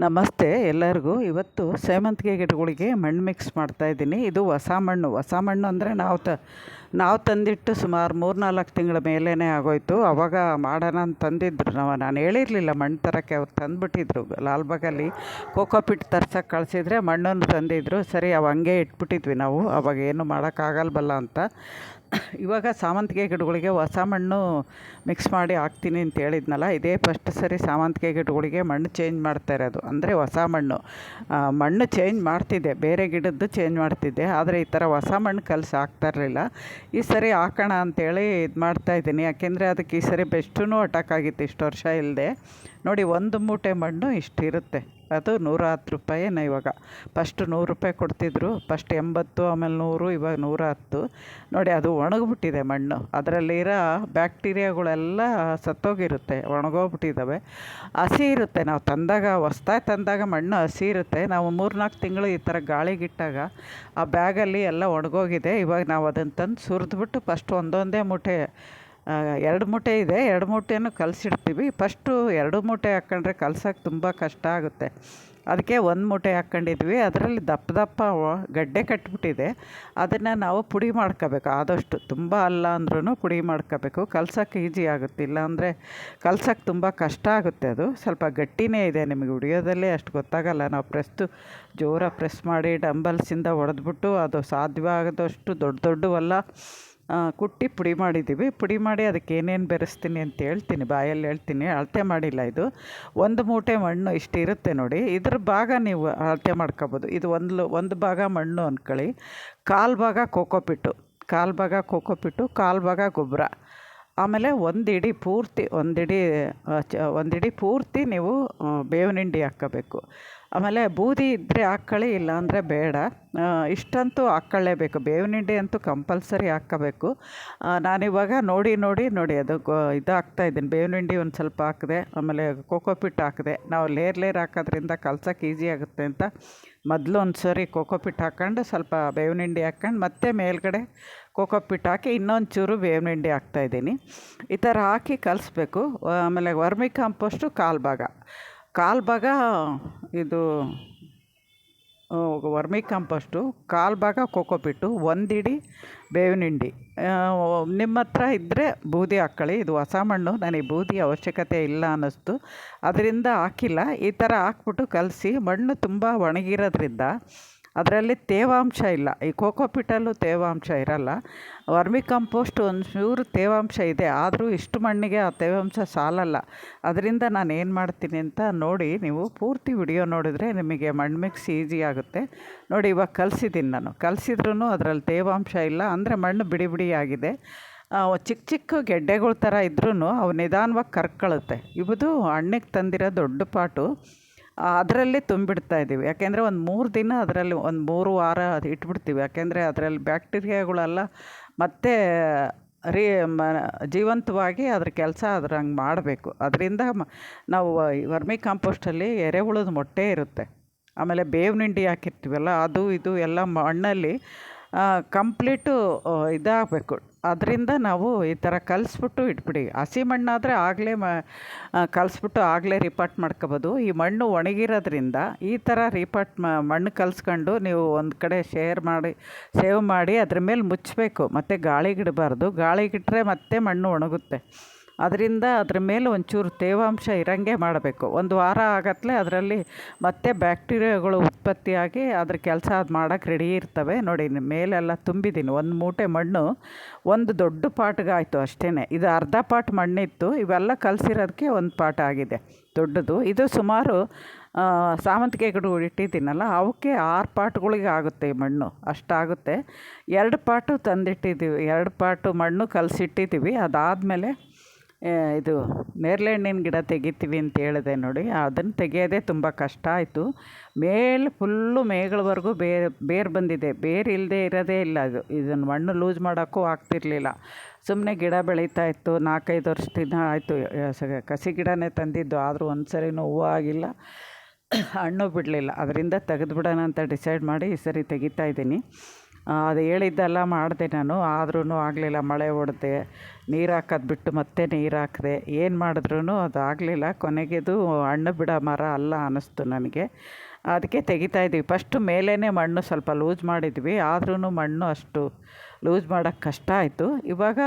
ನಮಸ್ತೆ ಎಲ್ಲರಿಗೂ. ಇವತ್ತು ಸೇವಂತಿಗೆ ಗಿಡಗಳಿಗೆ ಮಣ್ಣು ಮಿಕ್ಸ್ ಮಾಡ್ತಾಯಿದ್ದೀನಿ ಇದು ಹೊಸ ಮಣ್ಣು. ಹೊಸ ಮಣ್ಣು ಅಂದರೆ ನಾವು ತ ನಾವು ತಂದಿಟ್ಟು ಸುಮಾರು ಮೂರು ನಾಲ್ಕು ತಿಂಗಳ ಮೇಲೇ ಆಗೋಯ್ತು. ಅವಾಗ ಮಾಡೋಣ ಅಂತ ತಂದಿದ್ರು ನಾವು. ನಾನು ಹೇಳಿರಲಿಲ್ಲ, ಮಣ್ಣು ತರೋಕ್ಕೆ ಅವ್ರು ತಂದುಬಿಟ್ಟಿದ್ರು. ಲಾಲ್ಬಾಗಲ್ಲಿ ಕೋಕೋಪಿಟ್ ತರ್ಸೋಕ್ಕೆ ಕಳಿಸಿದ್ರೆ ಮಣ್ಣನ್ನು ತಂದಿದ್ರು. ಸರಿ, ಅವು ಹಂಗೆ ಇಟ್ಬಿಟ್ಟಿದ್ವಿ ನಾವು. ಅವಾಗ ಏನು ಮಾಡೋಕ್ಕಾಗಲ್ವಲ್ಲ ಅಂತ. ಇವಾಗ ಸಾವಂತಿಗೆ ಗಿಡಗಳಿಗೆ ಹೊಸ ಮಣ್ಣು ಮಿಕ್ಸ್ ಮಾಡಿ ಹಾಕ್ತೀನಿ ಅಂತ ಹೇಳಿದ್ನಲ್ಲ, ಇದೇ ಫಸ್ಟ್ ಸರಿ ಸಾವಂತಿಗೆ ಗಿಡಗಳಿಗೆ ಮಣ್ಣು ಚೇಂಜ್ ಮಾಡ್ತಾ ಇರೋದು. ಅಂದರೆ ಹೊಸ ಮಣ್ಣು. ಮಣ್ಣು ಚೇಂಜ್ ಮಾಡ್ತಿದ್ದೆ. ಬೇರೆ ಗಿಡದ್ದು ಚೇಂಜ್ ಮಾಡ್ತಿದ್ದೆ. ಆದರೆ ಈ ಥರ ಹೊಸ ಮಣ್ಣು ಕಲಸಿ ಹಾಕ್ತಾ ಇರಲಿಲ್ಲ. ಈ ಸರಿ ಹಾಕೋಣ ಅಂತೇಳಿ ಇದು ಮಾಡ್ತಾಯಿದ್ದೀನಿ ಯಾಕೆಂದರೆ ಅದಕ್ಕೆ ಈ ಸರಿ ಬೆಸ್ಟೂ ಅಟ್ಯಾಕ್ ಆಗಿತ್ತು ಇಷ್ಟು ವರ್ಷ ಇಲ್ಲದೆ ನೋಡಿ, ಒಂದು ಮೂಟೆ ಮಣ್ಣು ಇಷ್ಟಿರುತ್ತೆ. ಅದು ನೂರ ಹತ್ತು ರೂಪಾಯಿನ ಇವಾಗ. ಫಸ್ಟ್ ನೂರು ರೂಪಾಯಿ ಕೊಡ್ತಿದ್ರು, ಫಸ್ಟ್ ಎಂಬತ್ತು, ಆಮೇಲೆ ನೂರು, ಇವಾಗ ನೂರ ಹತ್ತು ನೋಡಿ ಅದು ಒಣಗಿಬಿಟ್ಟಿದೆ ಮಣ್ಣು. ಅದರಲ್ಲಿರೋ ಬ್ಯಾಕ್ಟೀರಿಯಾಗಳೆಲ್ಲ ಸತ್ತೋಗಿರುತ್ತೆ ಒಣಗೋಗ್ಬಿಟ್ಟಿದ್ದಾವೆ ಹಸಿ ಇರುತ್ತೆ, ನಾವು ತಂದಾಗ, ಹೊಸ್ದಾಗಿ ತಂದಾಗ ಮಣ್ಣು ಹಸಿ ಇರುತ್ತೆ. ನಾವು ಮೂರ್ನಾಲ್ಕು ತಿಂಗಳು ಈ ಥರ ಗಾಳಿಗಿಟ್ಟಾಗ ಆ ಬ್ಯಾಗಲ್ಲಿ ಎಲ್ಲ ಒಣಗೋಗಿದೆ. ಇವಾಗ ನಾವು ಅದನ್ನು ತಂದು ಸುರಿದ್ಬಿಟ್ಟು ಫಸ್ಟ್ ಒಂದೊಂದೇ ಮೂಟೆ ಎರಡು ಮೂಟೆ ಇದೆ. ಎರಡು ಮೂಟೆಯೂ ಕಲಸಿಡ್ತೀವಿ. ಪಸ್ಟು ಎರಡು ಮೂಟೆ ಹಾಕ್ಕೊಂಡ್ರೆ ಕಲ್ಸೋಕೆ ತುಂಬ ಕಷ್ಟ ಆಗುತ್ತೆ. ಅದಕ್ಕೆ ಒಂದು ಮೂಟೆ ಹಾಕ್ಕೊಂಡಿದ್ವಿ ಅದರಲ್ಲಿ ದಪ್ಪ ದಪ್ಪ ಗಡ್ಡೆ ಕಟ್ಬಿಟ್ಟಿದೆ. ಅದನ್ನು ನಾವು ಪುಡಿ ಮಾಡ್ಕೋಬೇಕು. ಆದಷ್ಟು ತುಂಬ ಅಲ್ಲ ಅಂದ್ರೂ ಪುಡಿ ಮಾಡ್ಕೋಬೇಕು. ಕಲ್ಸೋಕೆ ಈಜಿ ಆಗುತ್ತೆ. ಇಲ್ಲಾಂದರೆ ಕಲ್ಸೋಕೆ ತುಂಬ ಕಷ್ಟ ಆಗುತ್ತೆ ಅದು. ಸ್ವಲ್ಪ ಗಟ್ಟಿನೇ ಇದೆ. ನಿಮಗೆ ಉಡಿಯೋದಲ್ಲೇ ಅಷ್ಟು ಗೊತ್ತಾಗಲ್ಲ. ನಾವು ಪ್ರೆಸ್ತು ಜೋರಾಗಿ ಪ್ರೆಸ್ ಮಾಡಿ ಡಂಬಲ್ಸಿಂದ ಹೊಡೆದ್ಬಿಟ್ಟು ಅದು ಸಾಧ್ಯವಾಗದಷ್ಟು ದೊಡ್ಡ ದೊಡ್ಡವಲ್ಲ. ಕುಟ್ಟಿ ಪುಡಿ ಮಾಡಿದ್ದೀವಿ. ಪುಡಿ ಮಾಡಿ ಅದಕ್ಕೆ ಏನೇನು ಬೆರೆಸ್ತೀನಿ ಅಂತ ಹೇಳ್ತೀನಿ. ಬಾಯಲ್ಲಿ ಹೇಳ್ತೀನಿ. ಅಳತೆ ಮಾಡಿಲ್ಲ ಇದು. ಒಂದು ಮೂಟೆ ಮಣ್ಣು ಇಷ್ಟು ಇರುತ್ತೆ ನೋಡಿ. ಇದ್ರ ಭಾಗ ನೀವು ಅಳತೆ ಮಾಡ್ಕೋಬೋದು. ಇದು ಒಂದು ಒಂದು ಭಾಗ ಮಣ್ಣು ಅಂದ್ಕೊಳ್ಳಿ ಕಾಲು ಭಾಗ ಕೋಕೋಪಿಟ್ಟು ಕಾಲು ಭಾಗ ಕೋಕೋಪಿಟ್ಟು ಕಾಲು ಭಾಗ ಗೊಬ್ಬರ. ಆಮೇಲೆ ಒಂದಿಡಿ ಪೂರ್ತಿ, ಒಂದಿಡಿ ಒಂದಿಡಿ ಪೂರ್ತಿ ನೀವು ಬೇವಿನಿಂಡಿ ಬೇವಿನ ಹಾಕ್ಕೋಬೇಕು. ಆಮೇಲೆ ಬೂದಿ ಇದ್ದರೆ ಹಾಕ್ಕೊಳ್ಳಿ ಇಲ್ಲಾಂದರೆ ಬೇಡ. ಆ, ಇಷ್ಟಂತೂ ಹಾಕ್ಕೊಳ್ಳೇಬೇಕು ಬೇವಿನ ಹಿಂಡಿ ಅಂತೂ ಕಂಪಲ್ಸರಿ ಹಾಕ್ಕೋಬೇಕು ನಾನಿವಾಗ ನೋಡಿ ನೋಡಿ ನೋಡಿ ಅದು ಇದು ಹಾಕ್ತಾಯಿದ್ದೀನಿ ಬೇವಿನ ಹಿಂಡಿ ಒಂದು ಸ್ವಲ್ಪ ಹಾಕಿದೆ ಆಮೇಲೆ ಕೋಕೋಪಿಟ್ ಹಾಕಿದೆ. ನಾವು ಲೇರ್ ಲೇರ್ ಹಾಕೋದ್ರಿಂದ ಕಲ್ಸೋಕೆ ಈಸಿ ಆಗುತ್ತೆ ಅಂತ ಮೊದಲು ಒಂದು ಸರಿ ಕೋಕೋಪಿಟ್ ಹಾಕ್ಕೊಂಡು ಸ್ವಲ್ಪ ಬೇವಿನ ಹಿಂಡಿ ಹಾಕ್ಕೊಂಡು ಮತ್ತೆ ಮೇಲ್ಗಡೆ ಕೋಕೋಪಿಟ್ ಹಾಕಿ ಇನ್ನೊಂದು ಚೂರು ಬೇವಿನ ಹಿಂಡಿ ಹಾಕ್ತಾಯಿದ್ದೀನಿ ಈ ಥರ ಹಾಕಿ ಕಲಿಸ್ಬೇಕು. ಆಮೇಲೆ ವರ್ಮಿ ಕಾಂಪೋಸ್ಟು ಕಾಲು ಭಾಗ ಕಾಲು ಭಾಗ ಇದು ವರ್ಮಿ ಕಾಂಪಸ್ಟು ಕಾಲು ಭಾಗ ಒಂದು ಒಂದಿಡಿ ಬೇವಿನ ಹಿಂಡಿ ನಿಮ್ಮ ಹತ್ರ ಇದ್ದರೆ ಬೂದಿ ಹಾಕ್ಕೊಳ್ಳಿ, ಇದು ಹೊಸ ಮಣ್ಣು, ನನಗೆ ಬೂದಿ ಅವಶ್ಯಕತೆ ಇಲ್ಲ ಅನ್ನಿಸ್ತು. ಅದರಿಂದ ಹಾಕಿಲ್ಲ, ಈ ಥರ ಹಾಕ್ಬಿಟ್ಟು ಕಲಸಿ, ಮಣ್ಣು ತುಂಬ ಒಣಗಿರೋದ್ರಿಂದ ಅದರಲ್ಲಿ ತೇವಾಂಶ ಇಲ್ಲ. ಈ ಕೋಕೋಪಿಟಲ್ಲೂ ತೇವಾಂಶ ಇರಲ್ಲ. ವರ್ಮಿ ಕಂಪೋಸ್ಟ್ ಒಂದು ಚೂರು ತೇವಾಂಶ ಇದೆ. ಆದರೂ ಇಷ್ಟು ಮಣ್ಣಿಗೆ ಆ ತೇವಾಂಶ ಸಾಲಲ್ಲ. ಅದರಿಂದ ನಾನು ಏನು ಮಾಡ್ತೀನಿ ಅಂತ ನೋಡಿ, ನೀವು ಪೂರ್ತಿ ವಿಡಿಯೋ ನೋಡಿದರೆ ನಿಮಗೆ ಮಣ್ಣು ಮಿಕ್ಸ್ ಈಸಿ ಆಗುತ್ತೆ. ನೋಡಿ, ಇವಾಗ ಕಲಸಿದ್ದೀನಿ ನಾನು. ಕಲಸಿದ್ರೂ ಅದರಲ್ಲಿ ತೇವಾಂಶ ಇಲ್ಲ. ಅಂದರೆ ಮಣ್ಣು ಬಿಡಿ ಬಿಡಿಯಾಗಿದೆ ಚಿಕ್ಕ ಚಿಕ್ಕ ಗೆಡ್ಡೆಗಳ ಥರ ಇದ್ರೂ ಅವು ನಿಧಾನವಾಗಿ ಕರ್ಕೊಳ್ಳುತ್ತೆ ಇವುದು ಹಣ್ಣಿಗೆ ತಂದಿರೋ ದೊಡ್ಡ ಪಾಟು. ಅದರಲ್ಲೇ ತುಂಬಿಡ್ತಾ ಇದ್ದೀವಿ. ಯಾಕೆಂದರೆ ಒಂದು ಮೂರು ದಿನ ಅದರಲ್ಲಿ ಒಂದು ಮೂರು ವಾರ ಅದು ಇಟ್ಬಿಡ್ತೀವಿ. ಯಾಕೆಂದರೆ ಅದರಲ್ಲಿ ಬ್ಯಾಕ್ಟೀರಿಯಾಗಳೆಲ್ಲ ಮತ್ತೆ ರೀ, ಮ, ಜೀವಂತವಾಗಿ ಅದ್ರ ಕೆಲಸ ಅದ್ರ ಹಂಗೆ ಮಾಡಬೇಕು. ಅದರಿಂದ ಮ, ನಾವು ವರ್ಮಿ ಕಾಂಪೋಸ್ಟಲ್ಲಿ ಎರೆಹುಳದ ಮೊಟ್ಟೆ ಇರುತ್ತೆ. ಆಮೇಲೆ ಬೇವಿನ ಹಿಂಡಿ ಹಾಕಿರ್ತೀವಲ್ಲ, ಅದು, ಇದು ಎಲ್ಲ ಮಣ್ಣಲ್ಲಿ ಕಂಪ್ಲೀಟು ಇದಾಗಬೇಕು. ಅದರಿಂದ ನಾವು ಈ ಥರ ಕಲಿಸ್ಬಿಟ್ಟು ಇಟ್ಬಿಡಿ. ಹಸಿ ಮಣ್ಣಾದರೆ ಆಗಲೇ ಮ ಕಲಿಸ್ಬಿಟ್ಟು ಆಗಲೇ ರಿಪಾರ್ಟ್ ಮಾಡ್ಕೋಬೋದು. ಈ ಮಣ್ಣು ಒಣಗಿರೋದ್ರಿಂದ ಈ ಥರ ರಿಪಾರ್ಟ್ ಮಣ್ಣು ಕಲಿಸ್ಕೊಂಡು ನೀವು ಒಂದು ಕಡೆ ಶೇರ್ ಮಾಡಿ ಸೇವ್ ಮಾಡಿ ಅದ್ರ ಮೇಲೆ ಮುಚ್ಚಬೇಕು ಮತ್ತು ಗಾಳಿಗಿಡಬಾರ್ದು ಗಾಳಿಗಿಟ್ರೆ ಮತ್ತೆ ಮಣ್ಣು ಒಣಗುತ್ತೆ. ಅದರಿಂದ ಅದ್ರ ಮೇಲೆ ಒಂಚೂರು ತೇವಾಂಶ ಇರಂಗೆ ಮಾಡಬೇಕು. ಒಂದು ವಾರ ಆಗತ್ಲೆ ಅದರಲ್ಲಿ ಮತ್ತೆ ಬ್ಯಾಕ್ಟೀರಿಯಾಗಳು ಉತ್ಪತ್ತಿಯಾಗಿ ಅದ್ರ ಕೆಲಸ ಅದು ಮಾಡೋಕ್ಕೆ ರೆಡಿ ಇರ್ತವೆ. ನೋಡಿ ಮೇಲೆಲ್ಲ ತುಂಬಿದ್ದೀನಿ ಒಂದು ಮೂಟೆ ಮಣ್ಣು, ಒಂದು ದೊಡ್ಡ ಪಾಟ್ಗಾಯಿತು ಅಷ್ಟೇ ಇದು ಅರ್ಧ ಪಾಟ್ ಮಣ್ಣಿತ್ತು. ಇವೆಲ್ಲ ಕಲಸಿರೋದಕ್ಕೆ ಒಂದು ಪಾಟ್ ಆಗಿದೆ, ದೊಡ್ಡದು. ಇದು ಸುಮಾರು ಸಾಮಂತಿಗೆ ಗಿಡಗಳು ಇಟ್ಟಿದ್ದೀನಲ್ಲ, ಅವಕ್ಕೆ ಆರು ಪಾಟ್ಗಳಿಗೆ ಆಗುತ್ತೆ ಈ ಮಣ್ಣು. ಅಷ್ಟಾಗುತ್ತೆ. ಎರಡು ಪಾಟು ತಂದಿಟ್ಟಿದ್ದೀವಿ. ಎರಡು ಪಾಟು ಮಣ್ಣು ಕಲಸಿಟ್ಟಿದ್ದೀವಿ. ಅದಾದಮೇಲೆ ಇದು ನೇರಳೆ ಹಣ್ಣಿನ ಗಿಡ ತೆಗಿತೀವಿ ಅಂತ ಹೇಳಿದೆ ನೋಡಿ. ಅದನ್ನು ತೆಗೆಯೋದೇ ತುಂಬ ಕಷ್ಟ ಆಯಿತು. ಮೇಲೆ ಫುಲ್ಲು ಮೇಗಳವರೆಗೂ ಬೇರ್ ಬೇರು ಬಂದಿದೆ. ಬೇರು ಇಲ್ಲದೆ ಇರೋದೇ ಇಲ್ಲ ಅದು. ಇದನ್ನು ಮಣ್ಣು ಲೂಸ್ ಮಾಡೋಕ್ಕೂ ಆಗ್ತಿರ್ಲಿಲ್ಲ. ಸುಮ್ಮನೆ ಗಿಡ ಬೆಳೀತಾ ಇತ್ತು. ನಾಲ್ಕೈದು ವರ್ಷದಿಂದ ಆಯಿತು. ಕಸಿ ಗಿಡನೇ ತಂದಿದ್ದು. ಆದರೂ ಒಂದು ಸರಿನೂ ಹೂವು ಆಗಿಲ್ಲ. ಹಣ್ಣು ಬಿಡಲಿಲ್ಲ. ಅದರಿಂದ ತೆಗೆದುಬಿಡೋಣ ಅಂತ ಡಿಸೈಡ್ ಮಾಡಿ ಈ ಸರಿ ತೆಗಿತಾ ಇದ್ದೀನಿ. ಅದು ಹೇಳಿದ್ದೆಲ್ಲ ಮಾಡಿದೆ ನಾನು. ಆದ್ರೂ ಆಗಲಿಲ್ಲ, ಮಳೆ ಹೊಡೆದೆ ನೀರು ಹಾಕೋದು ಬಿಟ್ಟು ಮತ್ತೆ ನೀರು ಹಾಕಿದೆ ಏನು ಮಾಡಿದ್ರೂ ಅದು ಆಗಲಿಲ್ಲ. ಕೊನೆಗೆದು ಹಣ್ಣು ಬಿಡೋ ಮರ ಅಲ್ಲ ಅನ್ನಿಸ್ತು ನನಗೆ. ಅದಕ್ಕೆ ತೆಗಿತಾ ಇದ್ವಿ. ಫಸ್ಟು ಮೇಲೇ ಮಣ್ಣು ಸ್ವಲ್ಪ ಲೂಸ್ ಮಾಡಿದ್ವಿ. ಆದ್ರೂ ಮಣ್ಣು ಅಷ್ಟು ಲೂಸ್ ಮಾಡೋಕ್ಕೆ ಕಷ್ಟ ಆಯಿತು. ಇವಾಗ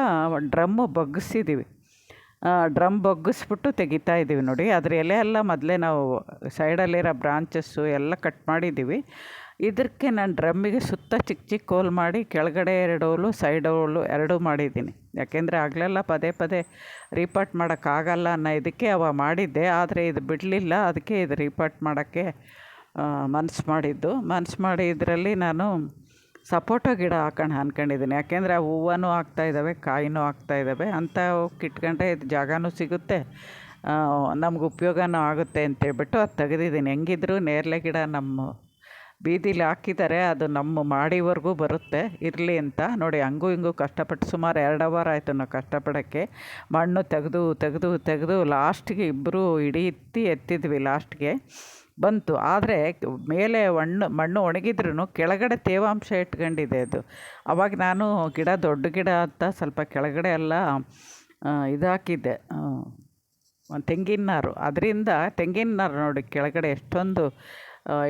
ಡ್ರಮ್ಮು ಬಗ್ಗಿಸಿದ್ದೀವಿ ಡ್ರಮ್ ಬಗ್ಗಿಸ್ಬಿಟ್ಟು ತೆಗಿತಾ ಇದ್ದೀವಿ ನೋಡಿ. ಅದ್ರ ಎಲೆ ಎಲ್ಲ ಮೊದಲೇ ನಾವು ಸೈಡಲ್ಲಿರೋ ಬ್ರಾಂಚಸ್ಸು ಎಲ್ಲ ಕಟ್ ಮಾಡಿದ್ದೀವಿ. ಇದಕ್ಕೆ ನಾನು ಡ್ರಮ್ಮಿಗೆ ಸುತ್ತ ಚಿಕ್ಕ ಚಿಕ್ಕ ಹೋಲ್ ಮಾಡಿ ಕೆಳಗಡೆ ಎರಡು ಹೋಲು, ಸೈಡ್ ಹೋಲು ಎರಡೂ ಮಾಡಿದ್ದೀನಿ. ಯಾಕೆಂದರೆ ಆಗಲೆಲ್ಲ ಪದೇ ಪದೇ ರೀಪಾಟ್ ಮಾಡೋಕ್ಕಾಗಲ್ಲ ಅನ್ನೋ ಇದಕ್ಕೆ ಅವ ಮಾಡಿದ್ದೆ. ಆದರೆ ಇದು ಬಿಡಲಿಲ್ಲ. ಅದಕ್ಕೆ ಇದು ರೀಪಾಟ್ ಮಾಡೋಕ್ಕೆ ಮನ್ಸು ಮಾಡಿದ್ದು. ಮನ್ಸು ಮಾಡಿ ಇದರಲ್ಲಿ ನಾನು ಸಪೋಟ ಗಿಡ ಹಾಕೋಣ ಅಂದ್ಕೊಂಡಿದ್ದೀನಿ ಯಾಕೆಂದರೆ ಆ ಹೂವನೂ ಆಗ್ತಾಯಿದ್ದಾವೆ ಕಾಯಿನೂ ಆಗ್ತಾಯಿದ್ದಾವೆ ಅಂಥ ಕಿಟ್ಕೊಂಡ್ರೆ ಇದು ಜಾಗನೂ ಸಿಗುತ್ತೆ. ನಮ್ಗೆ ಉಪಯೋಗನೂ ಆಗುತ್ತೆ ಅಂತೇಳ್ಬಿಟ್ಟು ಅದು ತೆಗೆದಿದ್ದೀನಿ. ಹೆಂಗಿದ್ರು ನೇರಳೆ ಗಿಡ ನಮ್ಮ ಬೀದಿಲಿ ಹಾಕಿದ್ದಾರೆ, ಅದು ನಮ್ಮ ಮಾಡಿವರೆಗೂ ಬರುತ್ತೆ. ಇರಲಿ ಅಂತ. ನೋಡಿ, ಹಂಗೂ ಹಿಂಗೂ ಕಷ್ಟಪಟ್ಟು ಸುಮಾರು ಎರಡು ಅವರ್ ಆಯಿತು ನಾವು ಕಷ್ಟಪಡೋಕ್ಕೆ. ಮಣ್ಣು ತೆಗೆದು ತೆಗೆದು ತೆಗೆದು ಲಾಸ್ಟಿಗೆ ಇಬ್ಬರು ಇಡೀ ಎತ್ತಿ ಎತ್ತಿದ್ವಿ ಲಾಸ್ಟ್ಗೆ. ಬಂತು. ಆದರೆ ಮೇಲೆ ಮಣ್ಣು ಮಣ್ಣು ಒಣಗಿದ್ರೂ ಕೆಳಗಡೆ ತೇವಾಂಶ ಇಟ್ಕೊಂಡಿದೆ ಅದು. ಅವಾಗ ನಾನು ಗಿಡ, ದೊಡ್ಡ ಗಿಡ ಅಂತ ಸ್ವಲ್ಪ ಕೆಳಗಡೆ ಎಲ್ಲ ಇದಾಕಿದ್ದೆ. ತೆಂಗಿನ ನಾರು. ಅದರಿಂದ ತೆಂಗಿನ ನಾರು ನೋಡಿ, ಕೆಳಗಡೆ ಎಷ್ಟೊಂದು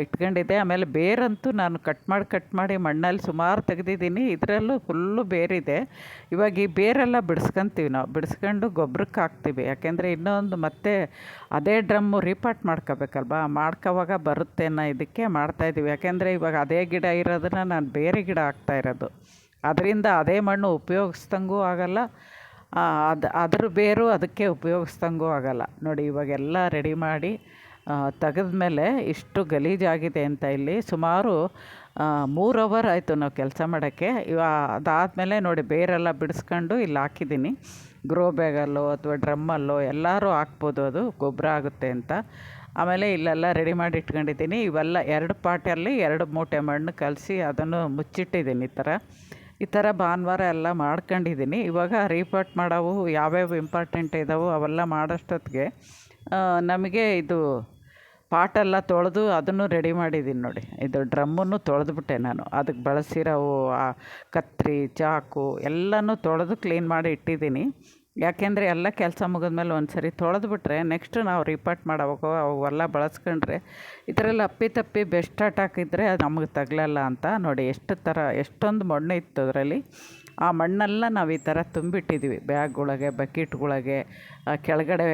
ಇಟ್ಕೊಂಡಿದ್ದೆ. ಆಮೇಲೆ ಬೇರಂತೂ ನಾನು ಕಟ್ ಮಾಡಿ ಕಟ್ ಮಾಡಿ ಮಣ್ಣಲ್ಲಿ ಸುಮಾರು ತೆಗೆದಿದ್ದೀನಿ. ಇದರಲ್ಲೂ ಫುಲ್ಲು ಬೇರಿದೆ. ಇವಾಗ ಈ ಬೇರೆಲ್ಲ ಬಿಡಿಸ್ಕೊಂತೀವಿ ನಾವು. ಬಿಡಿಸ್ಕೊಂಡು ಗೊಬ್ಬರಕ್ಕೆ ಹಾಕ್ತೀವಿ. ಯಾಕೆಂದರೆ ಇನ್ನೊಂದು ಮತ್ತೆ ಅದೇ ಡ್ರಮ್ಮು ರೀಪಾಟ್ ಮಾಡ್ಕೋಬೇಕಲ್ವಾ? ಮಾಡ್ಕೋವಾಗ ಬರುತ್ತೆ ಅನ್ನೋ ಇದಕ್ಕೆ ಮಾಡ್ತಾಯಿದ್ದೀವಿ ಯಾಕೆಂದರೆ ಇವಾಗ ಅದೇ ಗಿಡ ಇರೋದನ್ನು ನಾನು ಬೇರೆ ಗಿಡ ಹಾಕ್ತಾ ಇರೋದು. ಅದರಿಂದ ಅದೇ ಮಣ್ಣು ಉಪಯೋಗಿಸ್ದಂಗೂ ಆಗೋಲ್ಲ. ಅದು, ಅದ್ರ ಬೇರು ಅದಕ್ಕೆ ಉಪಯೋಗಿಸ್ದಂಗೂ ಆಗೋಲ್ಲ. ನೋಡಿ ಇವಾಗೆಲ್ಲ ರೆಡಿ ಮಾಡಿ ತೆಗೆದ್ಮೇಲೆ ಇಷ್ಟು ಗಲೀಜಾಗಿದೆ ಅಂತ ಇಲ್ಲಿ ಸುಮಾರು ಮೂರು ಅವರ್ ಆಯಿತು ನಾವು ಕೆಲಸ ಮಾಡೋಕ್ಕೆ. ಇವಾ, ಅದಾದಮೇಲೆ ನೋಡಿ ಬೇರೆಲ್ಲ ಬಿಡಿಸ್ಕೊಂಡು ಇಲ್ಲಿ ಹಾಕಿದ್ದೀನಿ. ಗ್ರೋ ಬ್ಯಾಗಲ್ಲೋ ಅಥವಾ ಡ್ರಮ್ಮಲ್ಲೋ ಎಲ್ಲರೂ ಹಾಕ್ಬೋದು ಅದು, ಗೊಬ್ಬರ ಆಗುತ್ತೆ ಅಂತ. ಆಮೇಲೆ ಇಲ್ಲೆಲ್ಲ ರೆಡಿ ಮಾಡಿ ಇಟ್ಕೊಂಡಿದ್ದೀನಿ. ಇವೆಲ್ಲ ಎರಡು ಪಾಟಲ್ಲಿ ಎರಡು ಮೂಟೆ ಮಣ್ಣು ಕಲಸಿ ಅದನ್ನು ಮುಚ್ಚಿಟ್ಟಿದ್ದೀನಿ ಈ ಥರ. ಈ ಥರ ಭಾನುವಾರ ಎಲ್ಲ ಮಾಡ್ಕೊಂಡಿದ್ದೀನಿ. ಇವಾಗ ರೀಪಾಟ್ ಮಾಡೋವು ಯಾವ್ಯಾವ ಇಂಪಾರ್ಟೆಂಟ್ ಇದ್ದಾವೋ ಅವೆಲ್ಲ ಮಾಡೋಷ್ಟೊತ್ತಿಗೆ ನಮಗೆ ಇದು ಪಾಟೆಲ್ಲ ತೊಳೆದು ಅದನ್ನು ರೆಡಿ ಮಾಡಿದ್ದೀನಿ ನೋಡಿ. ಇದು ಡ್ರಮ್ಮನ್ನು ತೊಳೆದ್ಬಿಟ್ಟೆ ನಾನು. ಅದಕ್ಕೆ ಬಳಸಿರೋವು ಕತ್ತರಿ ಚಾಕು ಎಲ್ಲನೂ ತೊಳೆದು ಕ್ಲೀನ್ ಮಾಡಿ ಇಟ್ಟಿದ್ದೀನಿ. ಯಾಕೆಂದರೆ ಎಲ್ಲ ಕೆಲಸ ಮುಗಿದ್ಮೇಲೆ ಒಂದು ಸರಿ ತೊಳೆದ್ಬಿಟ್ರೆ ನೆಕ್ಸ್ಟ್ ನಾವು ರಿಪಾರ್ಟ್ ಮಾಡೋವಾಗ ಅವೆಲ್ಲ ಬಳಸ್ಕೊಂಡ್ರೆ ಇದರಲ್ಲಿ ಅಪ್ಪಿ ತಪ್ಪಿ ಬೆಸ್ಟ್ ಹಾಕಿದ್ರೆ ಅದು ನಮಗೆ ತಗಲಲ್ಲ ಅಂತ ನೋಡಿ. ಎಷ್ಟು ಥರ, ಎಷ್ಟೊಂದು ಮಣ್ಣು ಇತ್ತು ಅದರಲ್ಲಿ. ಆ ಮಣ್ಣೆಲ್ಲ ನಾವು ಈ ಥರ ತುಂಬಿಟ್ಟಿದ್ವಿ ಬ್ಯಾಗ್ಗಳಿಗೆ, ಬಕೆಟ್ಗಳಿಗೆ ಕೆಳಗಡೆ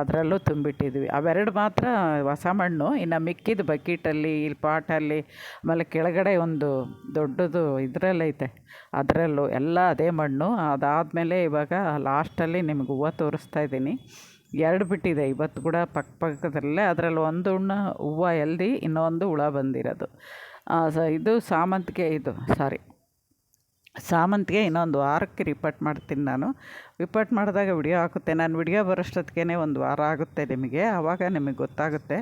ಅದರಲ್ಲೂ ತುಂಬಿಟ್ಟಿದ್ವಿ ಅವೆರಡು ಮಾತ್ರ ಹೊಸ ಮಣ್ಣು. ಇನ್ನು ಮಿಕ್ಕಿದ ಬಕೀಟಲ್ಲಿ ಇಲ್ಲಿ ಪಾಟಲ್ಲಿ, ಆಮೇಲೆ ಕೆಳಗಡೆ ಒಂದು ದೊಡ್ಡದು ಇದರಲ್ಲೈತೆ ಅದರಲ್ಲೂ ಎಲ್ಲ ಅದೇ ಮಣ್ಣು. ಅದಾದಮೇಲೆ ಇವಾಗ ಲಾಸ್ಟಲ್ಲಿ ನಿಮ್ಗೆ ಹೂವು ತೋರಿಸ್ತಾ ಇದ್ದೀನಿ. ಎರಡು ಬಿಟ್ಟಿದೆ. ಇವತ್ತು ಕೂಡ ಪಕ್ಕ ಪಕ್ಕದಲ್ಲೇ ಅದರಲ್ಲಿ ಒಂದು ಹುಣ್ಣ ಹೂವು ಎಲ್ದಿ, ಇನ್ನೊಂದು ಹುಳ ಬಂದಿರೋದು. ಸ ಇದು ಸಾಮಂತಿಗೆ ಇದು. ಸಾರಿ. ಸಾಮಂತಿಗೆ ಇನ್ನೊಂದು ವಾರಕ್ಕೆ ರಿಪೋರ್ಟ್ ಮಾಡ್ತೀನಿ ನಾನು. ರಿಪೋರ್ಟ್ ಮಾಡಿದಾಗ ವಿಡಿಯೋ ಹಾಕುತ್ತೆ. ನಾನು ವಿಡಿಯೋ ಬರೋಷ್ಟೊತ್ತಿಗೆ ಒಂದು ವಾರ ಆಗುತ್ತೆ ನಿಮಗೆ. ಆವಾಗ ನಿಮಗೆ ಗೊತ್ತಾಗುತ್ತೆ.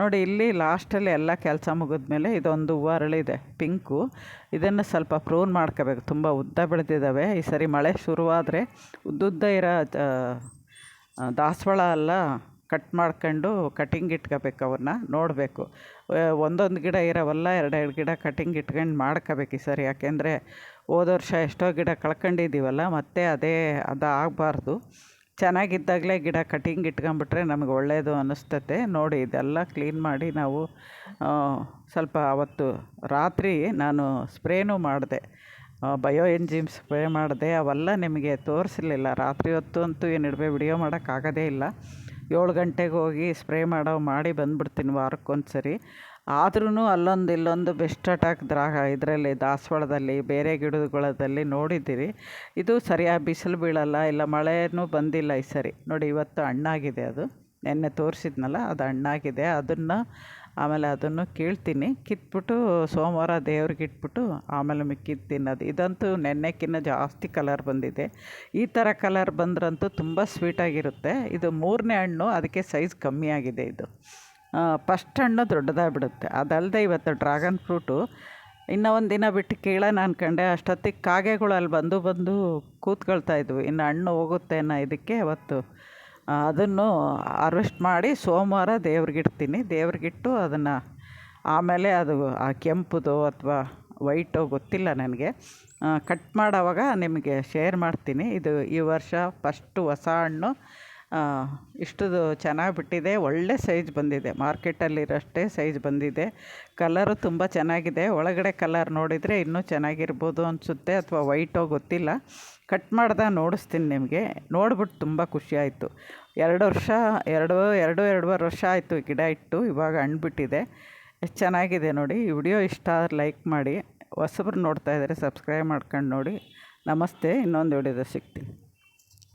ನೋಡಿ, ಇಲ್ಲಿ ಲಾಸ್ಟಲ್ಲಿ ಎಲ್ಲ ಕೆಲಸ ಮುಗಿದ್ಮೇಲೆ ಇದೊಂದು ಹೂವು ಅರಳಿದೆ ಪಿಂಕು. ಇದನ್ನು ಸ್ವಲ್ಪ ಪ್ರೂನ್ ಮಾಡ್ಕೋಬೇಕು. ತುಂಬ ಉದ್ದ ಬೆಳೆದಿದ್ದಾವೆ. ಈ ಸರಿ ಮಳೆ ಶುರುವಾದರೆ ಉದ್ದುದ್ದ ಇರೋ ದಾಸವಾಳ ಎಲ್ಲ ಕಟ್ ಮಾಡ್ಕೊಂಡು ಕಟಿಂಗ್ ಇಟ್ಕೋಬೇಕು ಅವನ್ನ ನೋಡಬೇಕು. ಒಂದೊಂದು ಗಿಡ ಇರೋವಲ್ಲ, ಎರಡೆರಡು ಗಿಡ ಕಟಿಂಗ್ ಇಟ್ಕೊಂಡು ಮಾಡ್ಕೋಬೇಕು ಈ ಸರಿ. ಯಾಕೆಂದರೆ ಹೋದ ವರ್ಷ ಎಷ್ಟೋ ಗಿಡ ಕಳ್ಕೊಂಡಿದ್ದೀವಲ್ಲ, ಮತ್ತೆ ಅದೇ ಅದು ಆಗಬಾರ್ದು ಚೆನ್ನಾಗಿದ್ದಾಗಲೇ ಗಿಡ ಕಟಿಂಗ್ ಇಟ್ಕೊಂಬಿಟ್ರೆ ನಮಗೆ ಒಳ್ಳೆಯದು ಅನ್ನಿಸ್ತತೆ. ನೋಡಿ, ಇದೆಲ್ಲ ಕ್ಲೀನ್ ಮಾಡಿ ನಾವು ಸ್ವಲ್ಪ ಅವತ್ತು ರಾತ್ರಿ ನಾನು ಸ್ಪ್ರೇನೂ ಮಾಡಿದೆ. ಬಯೋ ಎಂಜಿಮ್ ಸ್ಪ್ರೇ ಮಾಡಿದೆ. ಅವೆಲ್ಲ ನಿಮಗೆ ತೋರಿಸಲಿಲ್ಲ. ರಾತ್ರಿ ಹೊತ್ತು ಅಂತೂ ಏನು ಇಡಬೇ, ವಿಡಿಯೋ ಮಾಡೋಕ್ಕಾಗೋದೇ ಇಲ್ಲ. ಏಳು ಗಂಟೆಗೆ ಹೋಗಿ ಸ್ಪ್ರೇ ಮಾಡೋ ಮಾಡಿ ಬಂದ್ಬಿಡ್ತೀನಿ ವಾರಕ್ಕೊಂದು ಸರಿ. ಆದ್ರೂ ಅಲ್ಲೊಂದು ಇಲ್ಲೊಂದು ಬೆಸ್ಟ್ ಅಟ್ಯಾಕ್ ದ್ರಾಗ ಇದರಲ್ಲಿ ದಾಸವಾಳದಲ್ಲಿ, ಬೇರೆ ಗಿಡಗಳಲ್ಲಿ ನೋಡಿದ್ದೀರಿ. ಇದು ಸರಿಯಾಗಿ ಬಿಸಿಲು ಬೀಳಲ್ಲ, ಇಲ್ಲ ಮಳೆಯೂ ಬಂದಿಲ್ಲ ಈ ಸರಿ. ನೋಡಿ, ಇವತ್ತು ಹಣ್ಣಾಗಿದೆ ಅದು. ನೆನ್ನೆ ತೋರಿಸಿದ್ನಲ್ಲ, ಅದು ಹಣ್ಣಾಗಿದೆ. ಅದನ್ನು ಆಮೇಲೆ ಅದನ್ನು ಕೀಳ್ತೀನಿ. ಕಿತ್ಬಿಟ್ಟು ಸೋಮವಾರ ದೇವ್ರಿಗೆ ಇಟ್ಬಿಟ್ಟು ಆಮೇಲೆ ಮಿಕ್ಕಿದ್ದು ತಿನ್ನೋದು ಇದಂತೂ ನೆನ್ನೆಕ್ಕಿನ್ನ ಜಾಸ್ತಿ ಕಲರ್ ಬಂದಿದೆ. ಈ ಥರ ಕಲರ್ ಬಂದ್ರಂತೂ ತುಂಬ ಸ್ವೀಟಾಗಿರುತ್ತೆ ಇದು ಮೂರನೇ ಹಣ್ಣು, ಅದಕ್ಕೆ ಸೈಜ್ ಕಮ್ಮಿ ಆಗಿದೆ ಇದು. ಫಸ್ಟ್ ಹಣ್ಣು ದೊಡ್ಡದಾಗಿ ಬಿಡುತ್ತೆ ಅದಲ್ಲದೆ ಇವತ್ತು ಡ್ರ್ಯಾಗನ್ ಫ್ರೂಟು ಇನ್ನೂ ಒಂದು ದಿನ ಬಿಟ್ಟು ಕೇಳೋಣ ಅಂದ್ಕೊಂಡೆ ಅಷ್ಟೊತ್ತಿಗೆ ಕಾಗೆಗಳು ಅಲ್ಲಿ ಬಂದು ಬಂದು ಕೂತ್ಕೊಳ್ತಾ ಇದ್ವು. ಇನ್ನು ಹಣ್ಣು ಹೋಗುತ್ತೆ ಅನ್ನೋ ಇದಕ್ಕೆ ಅವತ್ತು ಅದನ್ನು ಹಾರ್ವೆಸ್ಟ್ ಮಾಡಿ ಸೋಮವಾರ ದೇವ್ರಿಗಿಡ್ತೀನಿ. ದೇವ್ರಿಗಿಟ್ಟು ಅದನ್ನು ಆಮೇಲೆ ಅದು ಆ ಕೆಂಪುದು ಅಥವಾ ವೈಟು ಗೊತ್ತಿಲ್ಲ ನನಗೆ ಕಟ್ ಮಾಡೋವಾಗ ನಿಮಗೆ ಶೇರ್ ಮಾಡ್ತೀನಿ. ಇದು ಈ ವರ್ಷ ಫಸ್ಟು ಹೊಸ ಹಣ್ಣು. ಇಷ್ಟುದು ಚೆನ್ನಾಗಿ ಬಿಟ್ಟಿದೆ. ಒಳ್ಳೆ ಸೈಜ್ ಬಂದಿದೆ. ಮಾರ್ಕೆಟಲ್ಲಿರೋಷ್ಟೇ ಸೈಜ್ ಬಂದಿದೆ. ಕಲರು ತುಂಬ ಚೆನ್ನಾಗಿದೆ. ಒಳಗಡೆ ಕಲರ್ ನೋಡಿದರೆ ಇನ್ನೂ ಚೆನ್ನಾಗಿರ್ಬೋದು ಅನಿಸುತ್ತೆ ಅಥವಾ ವೈಟೋ ಗೊತ್ತಿಲ್ಲ. ಕಟ್ ಮಾಡ್ದೆ ನೋಡಿಸ್ತೀನಿ ನಿಮಗೆ. ನೋಡ್ಬಿಟ್ಟು ತುಂಬ ಖುಷಿ ಆಯಿತು. ಎರಡು ವರ್ಷ, ಎರಡು ಎರಡು, ಎರಡೂವರೆ ವರ್ಷ ಆಯಿತು ಗಿಡ ಇಟ್ಟು. ಇವಾಗ ಹಣ್ಣು ಬಿಟ್ಟಿದೆ ಎಷ್ಟು ಚೆನ್ನಾಗಿದೆ ನೋಡಿ. ಈ ವಿಡಿಯೋ ಇಷ್ಟ ಆದ್ರೆ ಲೈಕ್ ಮಾಡಿ. ಹೊಸಬ್ರು ನೋಡ್ತಾ ಇದ್ದಾರೆ ಸಬ್ಸ್ಕ್ರೈಬ್ ಮಾಡ್ಕೊಂಡು ನೋಡಿ. ನಮಸ್ತೆ. ಇನ್ನೊಂದು ವಿಡಿಯೋದಲ್ಲಿ ಸಿಗ್ತೀನಿ.